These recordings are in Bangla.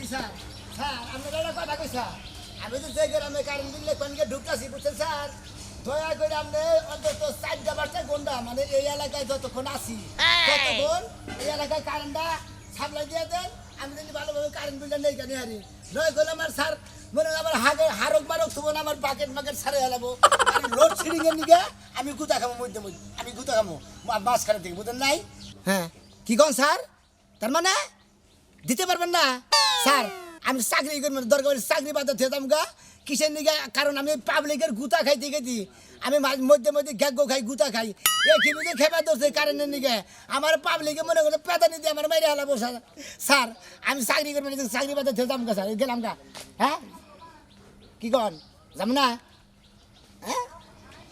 জি স্যার স্যার আপনার একটা কথা কইছা। আমি তো যে গ্রামে কারেন্ট বিল লেখনকে ঢুকতেছি বুঝছেন স্যার? দয়া করে আপনি অন্তত চারটা বাচ্চা গন্ডা মানে এই এলাকায় যতক্ষণ আসি ততক্ষণ এই এলাকায় কারেন্টটা সাপ্লাই দিয়ে দেন। আমি যদি ভালোভাবে কারেন্ট বিলটা নেই কেন হারি? নয় করলে আমার স্যার মনে আমার হাগে হারক মারক তোমার আমার বাকেট মাকেট সারে হেলাবো আমি লোড শেডিং এর নিগে আমি গুতা খামো মধ্যে মধ্যে। আমি গুতা খামো মাছ খারাপ থেকে বুঝেন নাই? হ্যাঁ। কি কন স্যার? তার মানে? দিতে পারবেন না? স্যার, আমি চাকরি করি মানে দরকার চাকরি বাদ থেতাম গা। কিসের নিগে? কারণ আমি পাবলিকের গুতা খাইতে গেছি। আমি মধ্যে মধ্যে ঘ্যাগো খাই, গুতা খাই। এ কি বুঝে খেপা দোষে কারেন্টের নিগে? আমার পাবলিকে মনে করে পেতা নিতে আমার মাইরে হেলাবো, স্যার। স্যার, আমি চাকরি করি মানে চাকরি বাদ থেতাম গা, স্যার। গেলাম গা। হ্যাঁ? কি কন? যাম না? হ্যাঁ?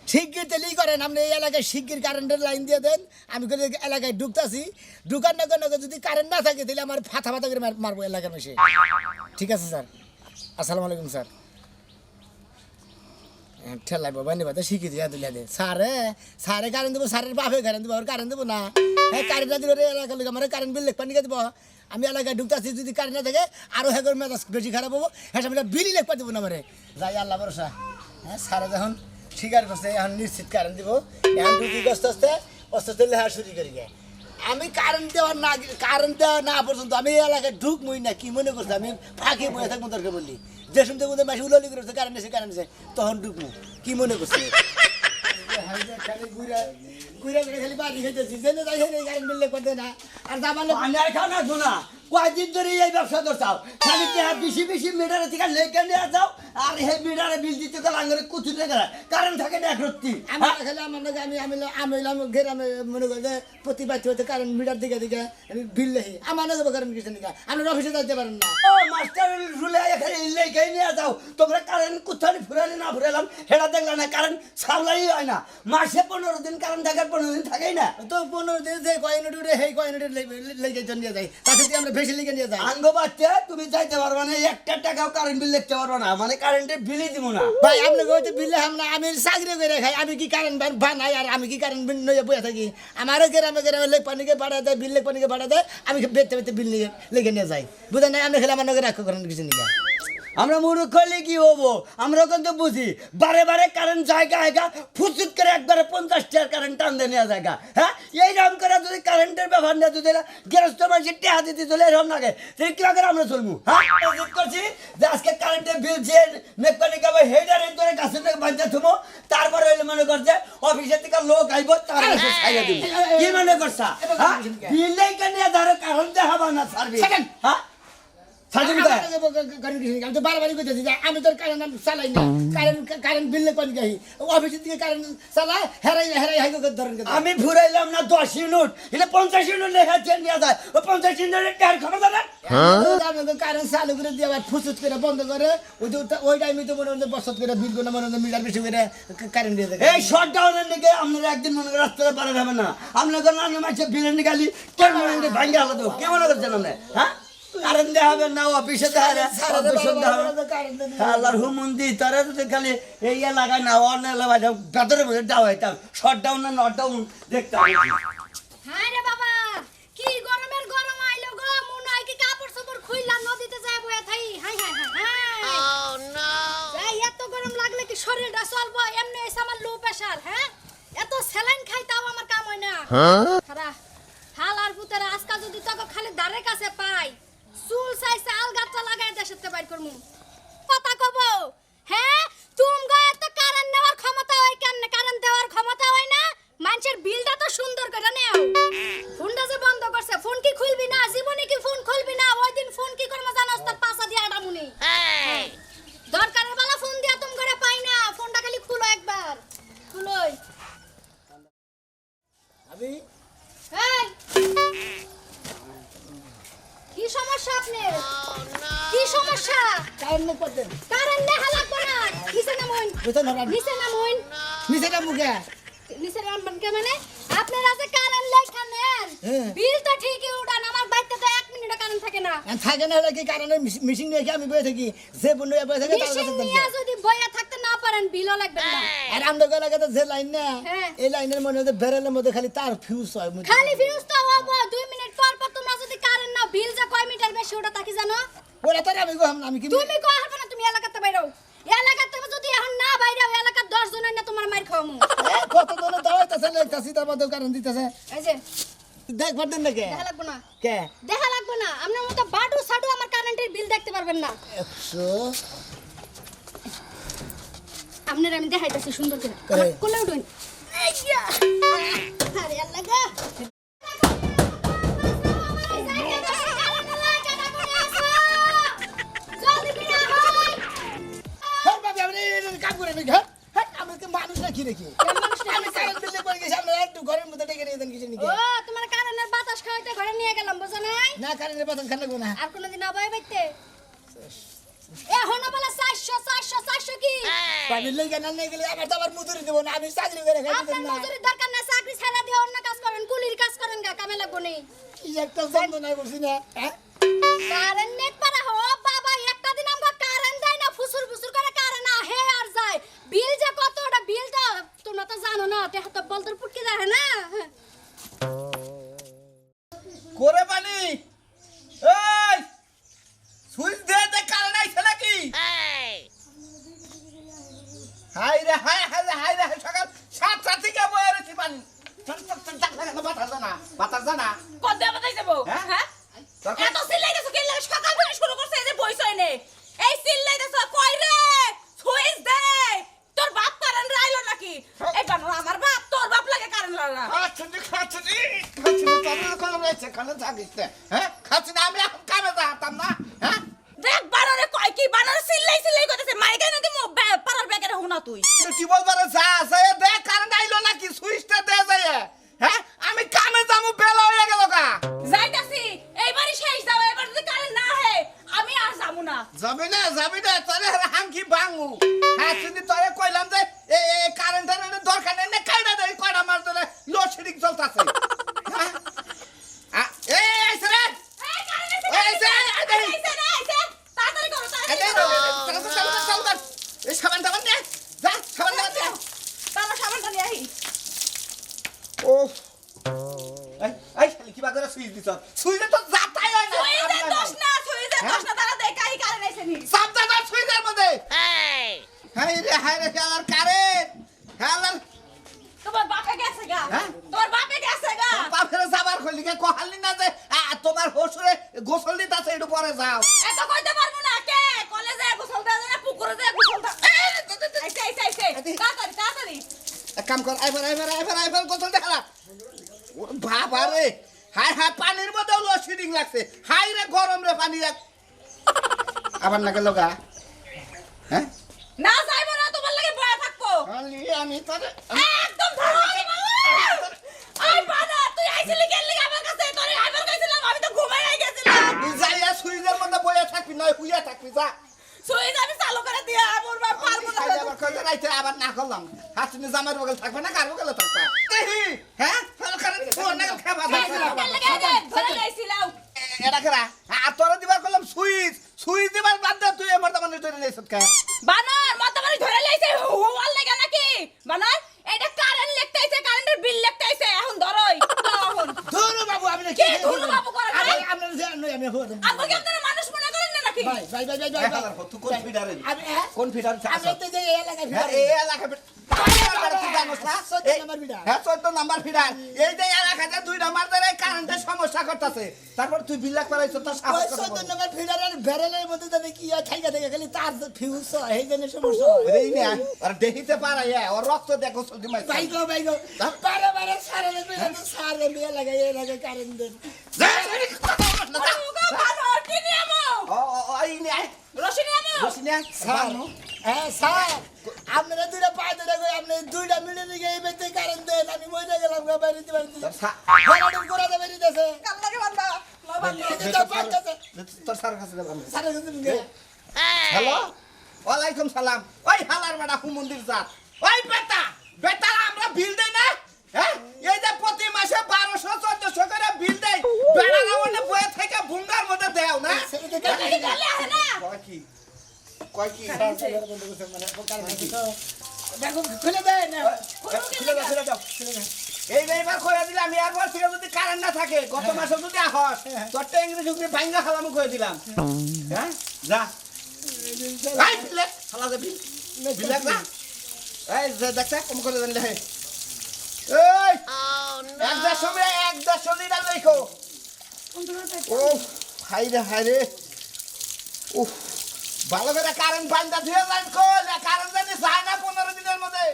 শিগগির তেলেই করেন, আপনি এই এলাকায় শিগগির কারেন্টের লাইন দিয়ে দেন, আমি করে এলাকায় ঢুকতাছি। ঢুকার না করে যদি কারেন্ট না থাকে, তাহলে আমার ফাতা ফাতা করে মার- মারবো এলাকার মেশে ঠিক আছে, স্যার? আসসালামু আলাইকুম, স্যার। ঠেলাই বাবা নিবা তো শিখি দিয়া তুলিয়া দে। কারেন্ট দেবো বাপে কারেন্ট দেবো আর কারেন্ট দেবো না। হ্যাঁ কারেন্ট না দিলে এলাকার লোক আমার কারেন্ট বিল লেখবা নিয়ে দেবো? আমি এলাকায় ঢুকতাছি, যদি কারেন্ট না থাকে আরও হ্যাঁ মেজাজ বেশি খারাপ হব। হ্যাঁ সামনে বিলই দেবো না আমারে। যাই, আল্লাহ ভরসা। হ্যাঁ স্যারে, যখন স্বীকার করছে এখন নিশ্চিত কারেন্ট দিব। এখন ঢুকি আস্তে আস্তে আস্তে আস্তে লেখা শুরু করি গে। আমি কারেন্ট দেওয়ার না কারেন্ট দেওয়া না পর্যন্ত আমি এই এলাকায় ঢুকমই না কি মনে করছে? আমি ফাঁকে বসে থাকব দরকার বললি যে শুনতে বলতে মাসে উলালি করছে কারেন্ট এসে কারেন্ট এসে তখন ঢুকবো কি মনে করছে? খালি ঘুরে ঘুরে খালি বাড়ি খেতেছি জেনে যাই কারেন্ট বিল করতে না। আর দামালে পান্ডার খাও না। শোনা কয়দিন ধরে এই ব্যবসা করছাও খালি টেহা বেশি বেশি মিটারে থেকে লেখে নিয়ে যাও? আর হে মিটারে বিল দিতে গেলে আঙরে কুচু লেগে কারেন্ট থাকে না এক রত্তি। আমার নাকি আমি আমি আমি হইলাম গ্রামে মনে করি যে প্রতি বাচ্চা হতে কারেন্ট মিটার দিকে দিকে আমি বিল লেহি আমার না দেবো কারেন্ট কিছু দিকে। আপনি অফিসে যাইতে পারেন না। ও মাস্টার রুলে এখানে লেখে নিয়ে যাও। তোমরা কোথায় ফুরালে না ফুরালাম দেখলে না কারেন্ট সাপ্লাই হয় না। মাসে পনেরো দিন কারেন্ট থাকার পনেরো দিন থাকেই না। তো পনেরো দিন যে কয়েন সেই কয়েন লেগে নিয়ে যাই তাতে আমরা বেশি নিয়ে যাই। আঙ্গ বাচ্চা তুমি যাইতে পারবা না একটা টাকাও কারেন্ট বিল লিখতে পারবা না মানে কারেন্টের বিলই দিব না। ভাই আপনি কইতে বিল আমরা আমি চাকরি করে খাই আমি কি কারেন্ট বানাই আর আমি কি কারেন্ট বিল নিয়ে বসে থাকি? আমারও গ্রামে গ্রামে লেখ পানিকে ভাড়া দেয় বিল লেখ পানিকে ভাড়া দেয় আমি বেতে বেতে বিল নিয়ে লেগে নিয়ে যাই। বুঝেন নাই? আপনি খেলে আমার নগরে রাখো করেন কিছু নিয়ে আমরা মূর্খ হলে কি হব? আমরা কিন্তু বুঝি। বারে বারে কারেন্ট জায়গা আয়গা ফুসুত করে একবারে পঞ্চাশ টাকার কারেন্ট টান নেওয়া জায়গা হ্যাঁ? এই রাম করে যদি কারেন্টের ব্যবহার না যদি গৃহস্থ মানুষের টেহা দিতে চলে এরকম লাগে তাহলে কি করে আমরা চলবো হ্যাঁ? করছি যে আজকে কারেন্টের বিল যে মেকানিক আবার হেডার এই ধরে গাছের থেকে বাঁধতে থুমো তারপরে হইলে মনে করছে অফিসের থেকে লোক আইব তার ছাইয়া দিব। কি মনে করছা হ্যাঁ? বিল কেন ধরো কারণ দেখাবো না সার্ভিস. হ্যাঁ? আমি তোর কারেন্ট চালাই না। কারেন্ট কারেন্ট বিল লেখ পানি গাহি অফিসের দিকে কারেন্ট চালাই হেরাই হেরাই হাই ধরেন আমি ফুরাইলাম না দশ ইউনিট এটা পঞ্চাশ ইউনিট লেখা চেন নিয়ে যায়। ও পঞ্চাশ না কারেন্ট চালু করে দিয়ে আবার ফুসুত করে বন্ধ করে। ওই ওই টাইমে তো মনে হয় বসত করে বিল করে মনে হয় মিটার বেশি করে কারেন্ট দিয়ে দেয় এই শর্ট ডাউনের দিকে আপনারা একদিন মনে করে রাস্তায় পারে যাবেন না। আপনাদের নান্য মাসে বিলেন নিকালি কেন মনে করে ভাঙ্গে আলাদা কেমন করছেন আপনি হ্যাঁ? কারেন্ট না অফিসে হবে হ্যাঁ, আল্লাহর হুমন্দি তারা যদি খালি এই এলাকায় না অন্য এলাকায় ভেতরে ভেতরে দেওয়া হইতাম শর্ট ডাউন না নট ডাউন দেখতে হবে। রে বাবা কি গরমের গরম আইলো গো মনে হয় কি কাপড় চোপড় খুইলাম নদীতে যায় বয়ে থাই। হাই হাই হাই ও নো এত গরম লাগলে কি শরীরটা চলবো? এমনি এসে আমার লো হ্যাঁ? এত স্যালাইন খাই তাও আমার কাম হয় না। খারা হাল আর পুতেরা আজকাল যদি তোকে খালি দাঁড়ের কাছে পাই চুল চাইছে আলগাটা লাগাই দেশেতে বাইর করমু। কথা কব। হ্যাঁ? তুম গায়ে তো কারেন্ট নেওয়ার ক্ষমতা হয় কেন কারেন্ট দেওয়ার ক্ষমতা হয় না? মানুষের বিলটা তো সুন্দর করে নেও। ফোনটা যে বন্ধ করছে, ফোন কি খুলবি না? জীবনে কি ফোন খুলবি না? ওই দিন ফোন কি করব জানোস? তার পাশা দিয়ে কে মানে? আপনারা যে কারেন্ট লেখা নেন হ্যাঁ। বিল তো ঠিকই উঠান আমার বাড়িতে তো এক মিনিটও কারেন্ট থাকে না। থাকে না হলে কি কারণে মিশিং নিয়ে আমি থাকি? যে বন্ধু বয়ে থাকে তার কাছে নিয়ে যদি বইয়া থাকতে না পারেন বিলও লাগবে না। আর আমাদের এলাকাতে যে লাইন না হ্যাঁ। এই লাইনের মনে হচ্ছে বেরেলের মধ্যে খালি তার ফিউজ হয় খালি ফিউজ তো হব দুই মিনিট পর পর তোমরা যদি কারেন্ট নাও বিল যে কয় মিটার বেশি ওটা তাকি জানো? ওরা তো আমি কম আমি কি তুমি কই হারবে না তুমি এলাকাতে বাইরো এলাকাতে যদি এখন না বাইরে এলাকার 10 জনের না তোমার মার খাওয়ামু। এ, কত জনে দাওয়াইতেছে লেখতাছি তার মধ্যে কারণ দিতেছে। এই যে দেখ পারতেন না কে? দেখা লাগবে না। কে? দেখা লাগবে না। আপনার মতো বাডু সাডু আমার কারেন্টের বিল দেখতে পারবেন না। একশো। আপনার আমি দেখাইতেছি সুন্দর করে। করে। কোলে উঠুন আরে আল্লাহ দেবো না আমি চাকরি করে খাই আপনার না। মজুরির দরকার না চাকরি ছাড়া দিয়ে অন্য কাজ করেন কুলির কাজ করেন গা কামে লাগবো নেই কি একটা যন্ত্রণা করছি না হ্যাঁ? কারেন্ট নেট পারা হো বাবা একটা দিন আমরা কারেন্ট যায় না ফুসুর ফুসুর করে কারেন্ট আহে আর যায়। বিল যে কত ওটা বিলটা তোমরা তো জানো না তে হাতে বলতর পুটকি যায় না? করে পানি এই সুইচ দে দে কারেন্ট আইছে নাকি? হাই রে হাই হাই রে হাই রে সকাল সাতটা থেকে বয়ে রয়েছি পানি চল চল চল চাক লাগে বাতাস জানা বাতাস জানা কত বাতাই যাব হ্যাঁ? হ্যাঁ? তখন- এত চিল্লাইতেছো কে লাগে সকাল থেকে শুরু করছে এই যে বইছ নে এই চিল্লাইতেছো কই রে সুইচ দে তোর বাপ কারেন্ট রাইলো নাকি এই বানর আমার বাপ তোর বাপ লাগে কারেন্ট লাগা খাচ্ছি নি, খাচ্ছি নি, খাচ্ছি নি, তোর কোনো রয়েছে, কানে হাই রে হাই রে খেলার তোমার বাপে গেছে গা। হ্যাঁ? বাপে গেছে গা। বাপের যাবার কইলিকে কহালি না যে তোমার হসুরে গোসল দিতাছে একটু পরে যাও। এত কইতে পারব না কে? কলেজে গোসল দেওয়া যায় না পুকুরে যায় গোসল দেওয়া আইছে আইছে আইছে তাড়াতাড়ি তাড়াতাড়ি। এক কাম কর আইবার আইবার আইবার আইবার গোসল দেখালা। বাবা রে হাই হাই পানির মধ্যে লাগছে। হাই রে গরম রে পানি আবার হ্যাঁ? না তোমার বয়া আমি তোরে একদম ধরো আই বাবা তুই আইছিলি কেন লাগি আমার কাছে? তোরে আইবার কইছিলাম আমি তো ঘুমাই আই গেছিলাম। তুই যাইয়া সুইজের মধ্যে বইয়া থাকবি নয় হুইয়া থাকবি যা। সুইজ আমি চালু করে দিয়া মোর বাপ পারব না। আবার কইলে রাইতে আবার না করলাম। হাসিনি জামার বগল থাকবে না কার বগলে থাকবে হ্যাঁ? সরকারের ফোন না খাবা কেন লাগে আগে? ধরে লাইছিলাম। এটা কেরা? আর তোরা দিবার করলাম সুইচ সুইচ দিবার বাদ দে তুই এবার তো মানে ধরে নিয়েছিস কে? বানর মতবানি ধরে লাইছে হুয়াল লাগা নাকি বানর এটা কারেন্ট লিখতে আইছে কারেন্টের বিল লিখতে আইছে এখন ধরই তো এখন ধরো বাবু আমি না কে ধুনু বাবু করে আমি ভাই আপনার যে নই আমি হব আমাকে আপনারা মানুষ মনে করেন না নাকি ভাই ভাই ভাই ভাই ভাই ভাই তুই কোন ফিডারে আমি হ্যাঁ? কোন ফিডারে আমি তো যে এই এলাকায় হ্যাঁ ফিরে এই এলাকা চোদ্দ নাম্বার ফিডার। হ্যাঁ চোদ্দ নাম্বার ফিডার এই যে এলাকাতে দুই নাম্বার ধরে কারেন্টের সমস্যা করতেছে। তারপর তুই বিল্লাক করাইছ। নম্বর ফিডারের ব্যারেলের মধ্যে তবে কি হয় খাইকা থেকে খালি তার ফিউজ হয় এই জন্য সমস্যা হয়। ওরেই নে আর দেখিতে পারা ইয়া ওর রক্ত দেখো চলতি মাইছে। ভাই গো ভাই গো বারে বারে সারে সারে লাগাই এই কারেন্ট দেন নিয়মো ও ও ও, এই নে রশি নিয়মো বসিনে স্যার হ্যাঁ স্যার আপনারা দুইটা পায়ে ধরে কই আপনি দুইটা মিলে দিকে এই ব্যক্তি কারেন্ট দেন আমি মরে গেলাম গো বাড়িতে বাড়িতে তোর সা- করে দেবে দিতেছে কামলাকে বান্দা এই যে পাঁচ কাছে তোর স্যার কাছে যাব আমি। কাছে নিয়ে হ্যালো ওয়ালাইকুম সালাম ওই হালার বেটা হুমন্দির জাত ওই বেটা বেটা আমরা বিল দেই না হ্যাঁ এই যে প্রতি মাসে বারোশো চোদ্দশো করে বিল দেই বেড়ারা মানে বয়ে থেকে ভুঙ্গার মধ্যে দেও না সেটা কি করলে আহে না কয় কি কয় কি মানে দেখো খুলে খুলে খুলে খুলে এই এইবার দিলাম এরপর থেকে যদি কারেন্ট না থাকে গত মাসে যদি আহস তোর ট্যাঙ্গি ঝুঁকি ভাঙ্গা খালাম কয়ে দিলাম। হ্যাঁ। যা। এই বিলেক, শালা যে। বিল- বিলেক। এই কম করে জানলে এই এক দেড়শো মিলে এক দেড়শো লিটার লেখো। ও হাই রে হাই রে। উফ। ভালো করে কারেন্ট বান্ধা ধুয়ে যান কল কারেন্ট জানি যায় না পনেরো দিনের মধ্যে।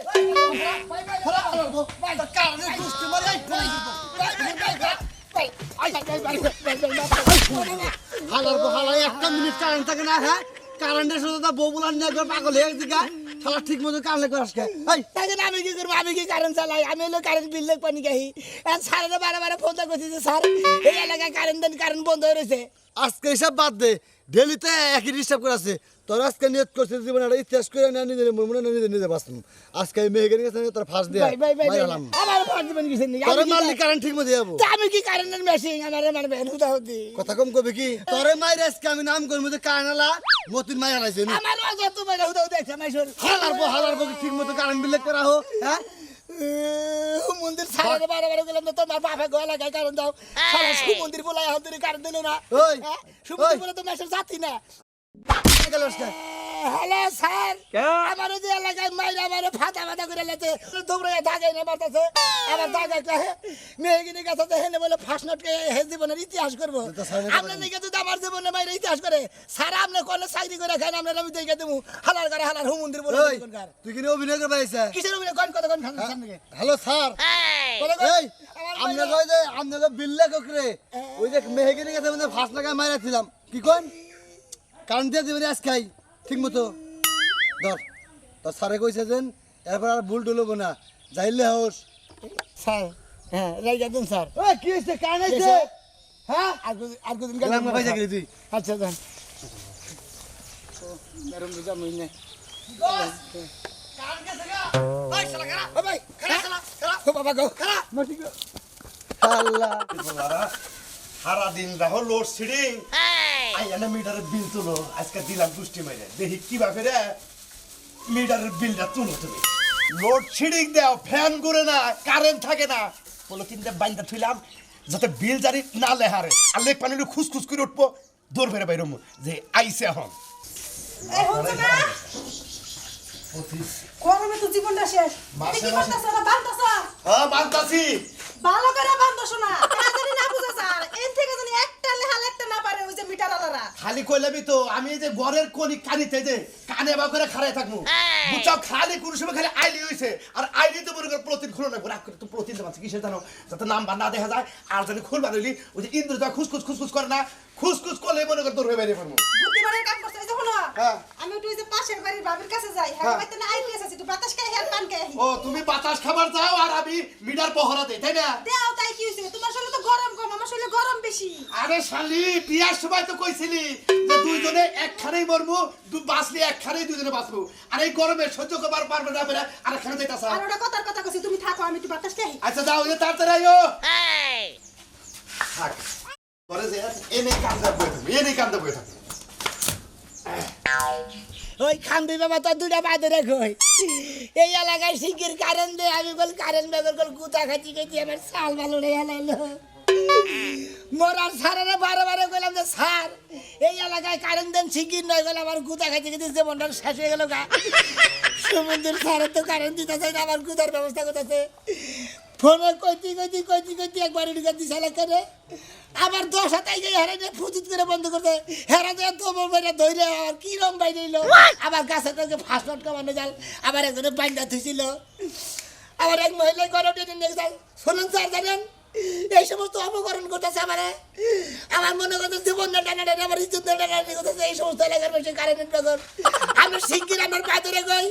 হালার পর হালাই একটা মিনিট কারেন্ট থাকে না হ্যাঁ? কারেন্টের সাথে তো বউ বুলার নিয়ে একবার পাগল হয়ে গেছে গা। শালা ঠিক মতো কারেন্ট করে আসকে এই তাই আমি কি করব? আমি কি কারেন্ট চালাই? আমি হলো কারেন্ট বিল লেখ পানি গাহি আর স্যারের বারে বারে ফোন করছি যে স্যার এই এলাকায় কারেন্ট দেন কারেন্ট বন্ধ হয়ে রয়েছে। আজকে হিসাব বাদ দে। ডেলিতে একই ডিস্টার্ব করে আছে। তোর আজকে নিয়ত করছে জীবনে একটা ইতিহাস করে না নিজে মনে না নিজে নিজে বাঁচতাম আজকে আমি নিয়ে গেছে তোর ফাঁস দিয়ে। ভাই, আমার ফাঁস দিবেন কিছু নেই তোরে মারলি কারেন্ট ঠিক মতো যাব। তা আমি কি কারেন্টের মেশিন আমার মারবেন হুদা হুদি কথা কম কবে কি? তোরে মাইরে আজকে আমি নাম করব যে কারেন্ট মতিন মাইরা লাইছে আমার যত মাইরা হুদা হুদি আছে মাইশোর হালার পর হালার পর ঠিক মতো কারেন্ট বিলে করা হোক হ্যাঁ? মন্দির সারা বারো বারো গেলাম তোমার বাপে গো এলাকায় কারণ দাও সারা সুমন্দির বলে এখন তুমি কারণ দিল না ওই, হ্যাঁ? সুমন্দির। বলে তো মেসেজ যাচ্ছি না গেল। হ্যালো স্যার আমার যে এলাকায় মাইরা আমার ফাটা ফাটা করে লেছে তোমরা দাগাই না মারতেছে। আমার দাগাই মেয়েগিনি কাছে তো হেনে বলে ফার্স্ট নোটকে হে জীবনের ইতিহাস করব। আপনার দিকে যদি আমার জীবনে মাইরা ইতিহাস করে স্যার আপনি কলে চাকরি করে খান আপনার আমি দেখে দেবো। হালার করে হালার হুমন্দির বলে তুই কিনে অভিনয় করে পাইছে কিসের উপরে কোন কত কোন খান হ্যালো স্যার। আমার মাইরা- কই যে কই বিল্লে ককরে ওই যে মেহেগিনি কাছে মানে ফাঁস লাগায় মাইরাছিলাম কি কোন? কারণ দিয়ে দিবি আজ খাই ঠিক মতো। ধর তোর স্যারে কইছে যেন এরপর আর ভুল টুলব না যাইলে হোস। স্যার হ্যাঁ রাইজা দিন স্যার। ওই কি হইছে? হ্যাঁ? আর কদিন- আর কদিন গেলাম না পয়সা গেলি তুই? আচ্ছা দেন। মেরম বুঝা মই না ও ভাই খারাপ খারাপ। ও বাবা গো। খারাপ। মতি গো আল্লাহ। সারা দিন রাহো লোড সিডিং আই এনে মিটারের বিল তুলো, আজকে দিলাম দুষ্টি মাইরে। দেখি কি ভাবে রে মিটারের বিলটা তুলো তুমি। লোড সিডিং দাও, ফ্যান ঘুরে না, কারেন্ট থাকে না। তিনটে বাইন্দা থুইলাম, যাতে বিল জারি না লেহারে আর লেক পানি খুসখুস করে উঠবো, দৌড় বেড়ে বাইরম, যে আইসে এখন। গরমে তো জীবনটা শেষ? মাসে মাসে- হ্যাঁ মানতাছি ভালো করে বান্ধছ না। জানি না বুঝা স্যার এর থেকে জানি একটা লেহাল একটা না পারে ওই যে মিটার আলারা। খালি কইলামই তো আমি এই যে ঘরের কোনি কানিতে যে কানে বা করে খাড়াই থাকব। বুঝাও খালি কোন সময় খালি আইলি হইছে। আর আইলি তো মনে করে প্রতিদিন খুলো না। রাগ করে তো প্রতিদিন দেওয়া কিসের জানো? যাতে নাম না দেখা যায় আর জানি খুলবা রইলি ওই যে ইন্দ্র যা খুসখুস খুসখুস করে না খুসখুস করলে মনে করে তোর হয়ে বুদ্ধিমানের কাম করছে এই যে হলো হ্যাঁ। আমি একটু যে পাশের বাড়ির বাবির কাছে যাই হ্যাঁ হ্যাঁ। বাইতে না আইলি আছে একটু বাতাস খাই হ্যাঁ পান খাই ও তুমি বাতাস খাবার যাও আর আমি মিটার পহরা দেই তাই না? দেও তাই কি হইছে তোমার শরীরে তো গরম কম আমার শরীরে গরম বেশি। আরে শালি বিয়ার সময় তো কইছিলি যে দুইজনে একখানেই মরবো দু বাঁচলি একখানেই দুইজনে বাঁচবো। আর এই গরমে সহ্য করবার পারবে না বেরা আর যাইতাছা। আর ওটা কথার কথা কইছি তুমি থাকো আমি একটু বাতাস খাই আচ্ছা যাও যে তাড়াতাড়ি আইও। থাক। ওই খান্দি বাবা তো দুটা বাদে রেখো এই এলাকায় শিগগির কারেন্ট দে, আমি বল কারেন্ট বেগর কল গুতা খাচ্ছি খাচ্ছি, আমার সাল ভালো রে হেলাইলো মরার সারারে বারে বারে কইলাম যে, স্যার, এই এলাকায় কারেন্ট দেন শিগগির নয়, বলে আমার গুতা খাচ্ছি খাচ্ছি, জীবনটা শেষ হয়ে গেল গা। সমুদ্র স্যারের তো কারেন্ট দিতে চাই আমার গুতার ব্যবস্থা করতেছে। ফোনে কইতি কইতি কইতি কইতি একবার ঢুকে দিছে করে? আবার দশ হাতে গিয়ে হেরা দিয়ে ফুচুত করে বন্ধ করতে। হেরা দিয়ে তো বাইরে ধরে আর কি রম বাইরে এলো আবার গাছে তাকে ফার্স্ট নট কামানো যাল আবার একজনে বাইন্দা থুইছিল। আবার এক মহিলা গরম টেনে নিয়ে যাই শুনুন স্যার জানেন এই সমস্ত অপকরণ করতেছে আমারে। আমার মনে করতে জীবন টানা টানা, আমার ইজ্জত টানা করতেছে, এই সমস্ত এলাকার বসে কারেন্টের বেগর আমি শিগগির আমার পাথরে গই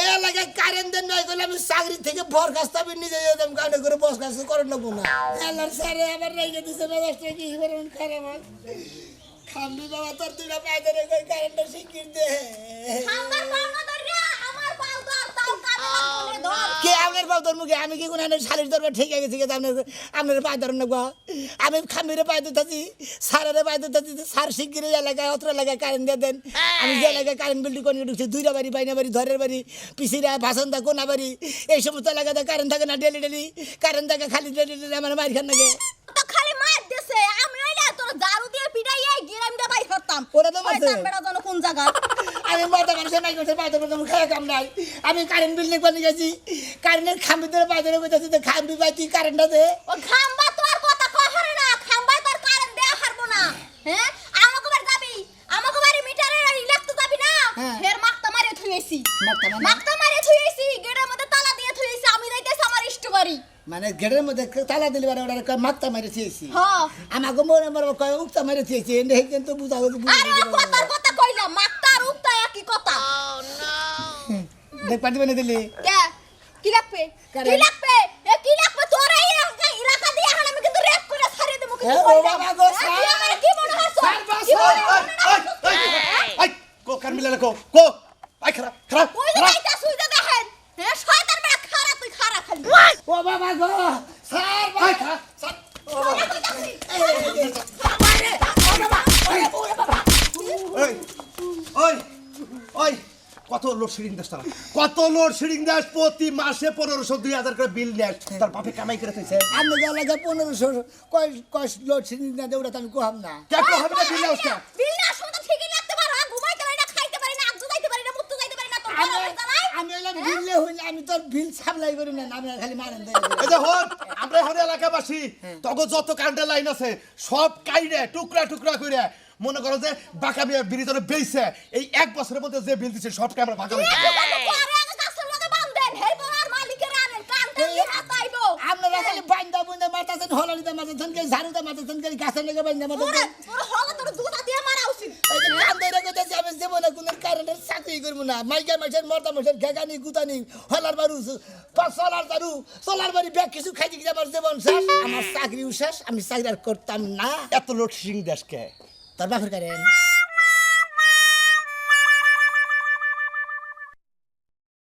এই এলাকায় কারেন্ট দেন নয় করলে আমি চাকরি থেকে বরখাস্ত আমি নিজে যেতাম কারণে করে বরখাস্ত করে নেব না। আল্লাহর স্যারে আমার রেখে দিছে মেজাজটা কি করুন খারাপ। খামবি বাবা তোর দুটা পাথরে গই কারেন্টটা শিগগির দে আমার পাও না ধরিয়া আমার পাও তো আর তাও কামে ধর ধর কে আপনার বাউ ধর্ম কে আমি কি কোন শালির দরবার ঠিক গেছি কে আপনার আপনার পায়ে ধরেন না গো আমি খামিরে পায়ে দিতেছি সারের পায়ে দিতেছি সার শিগগিরি এলাকায় অত্র এলাকায় কারেন্ট দিয়ে দেন। আমি যে এলাকায় কারেন্ট বিল্ডিং করে ঢুকছি দুইটা বাড়ি বাইনা বাড়ি ধরের বাড়ি পিসিরা ভাষণদা কোনা বাড়ি এই সমস্ত এলাকাতে কারেন্ট থাকে না ডেলি ডেলি কারেন্ট থাকে খালি ডেলি ডেলি আমার মার খান তো খালি মার দেছে। আমি ওইটা তোর দারু দিয়ে পিটাই গিরামটা বাই করতাম। ওরা তো মারছে। কোন জায়গা আমি মাথা মানুষের নাই পাইতে পারতাম খেয়ে কাম নাই। আমি কারেন্ট বিল্ডিং করে গেছি। কারেন্টের খাম্বি ধরে তো খাম্বি পাই কারেন্টটা দে ও খাম্বা তো আর কথা কয় হারে না খাম্বা তোর কারেন্ট দেয়া হারবো না। হ্যাঁ? আমাকে বার যাবি? আমাকে বাড়ি মিটারে ইলেকট্রিক যাবি না? হ্যাঁ। ফের মাকতা মারে থুইছি মাকতা মানে? মারে থুইছি গেটের মধ্যে তালা দিয়ে থুইছি আমি যাইতেছি আমার ইষ্ট বাড়ি। মানে গেটের মধ্যে তালা দিলি বারে ওরা কয় মাকতা মেরে থিয়েছি হ্যাঁ আমাকে মনে আমার কয় উক্তা মেরে থিয়েছি এনে কিন্তু বুঝা বুঝি আরে দেখ পাটি বানিয়ে দিলি কে কি লাগবে কি লাগবে এ কি লাগবে তোর এই এলাকা দিয়ে এখন আমি কিন্তু রেপ করে ছাড়িয়ে দেবো কিন্তু ও বাবা গো, আমার কি মনে হচ্ছে স্যার, বাস, স্যার, এই, কো কান মিলে কো কো আই খারাপ খারাপ ওই যে বাইটা সুইতে দেখেন হ্যাঁ শয়তান বেটা খারাপ তুই খারাপ খালি ও বাবা গো স্যার আই খারাপ স্যার ওই ওই ওই কত লোড শেডিং দাস তারা? কত লোড শেডিং দাস প্রতি মাসে পনেরোশো দুই হাজার করে বিল নেয়। তার বাপে কামাই করে থাকছে আমি যা লাগে পনেরোশো কয় কয় লোড সিলিং না তো আমি কোহাম না। কেন হবে না বিল নেওয়া বিল না শুনতে ঠিকই লাগতে পারো ঘুমাইতে পারি না খাইতে পারি না আব্দু যাইতে পারি না মুত্তু যাইতে পারি না তোর আমি বড় হইতা নাই আমি হইলাম বিললে হইলে আমি তোর বিল সাপ্লাই করি না আমি খালি মারেন দেয় এই যে হন আমরা হন এলাকাবাসী তখন যত কারেন্টের লাইন আছে সব কাইরে টুকরা টুকরা করে মনে করো যে বাঁকা বিয়া বিরিতরে বেইছে। এই এক বছরের মধ্যে যে বিল দিচ্ছে সবকে আমরা ভাগ করে দিচ্ছি। আরে আগে গাছের লগে বান্ধেন হেই বড় আর মালিকের আনেন কানটা কি হাতাইবো আপনারা খালি বাইন্দা বুন্দা মারতাছেন হলালিতে মারতাছেন কে ঝাড়ুতে মারতাছেন কে গাছের লেগে বাইন্দা তোরে মারতাছেন তোর হগে দিয়ে মারা উচিত। এই যে কান ধরে আমি জীবনে কোন কারেন্টের চাকরি করব না। মাইকা মর্দা মাইসের ঘেগানি গুতানি হলার বারু সোলার দারু সোলার বাড়ি ব্যাগ কিছু খাইতে গিয়ে আমার জীবন শেষ। আমার চাকরি শেষ আমি চাকরি আর করতাম না। এত লোড শেডিং দেশকে। তোর বাপের কারেন্ট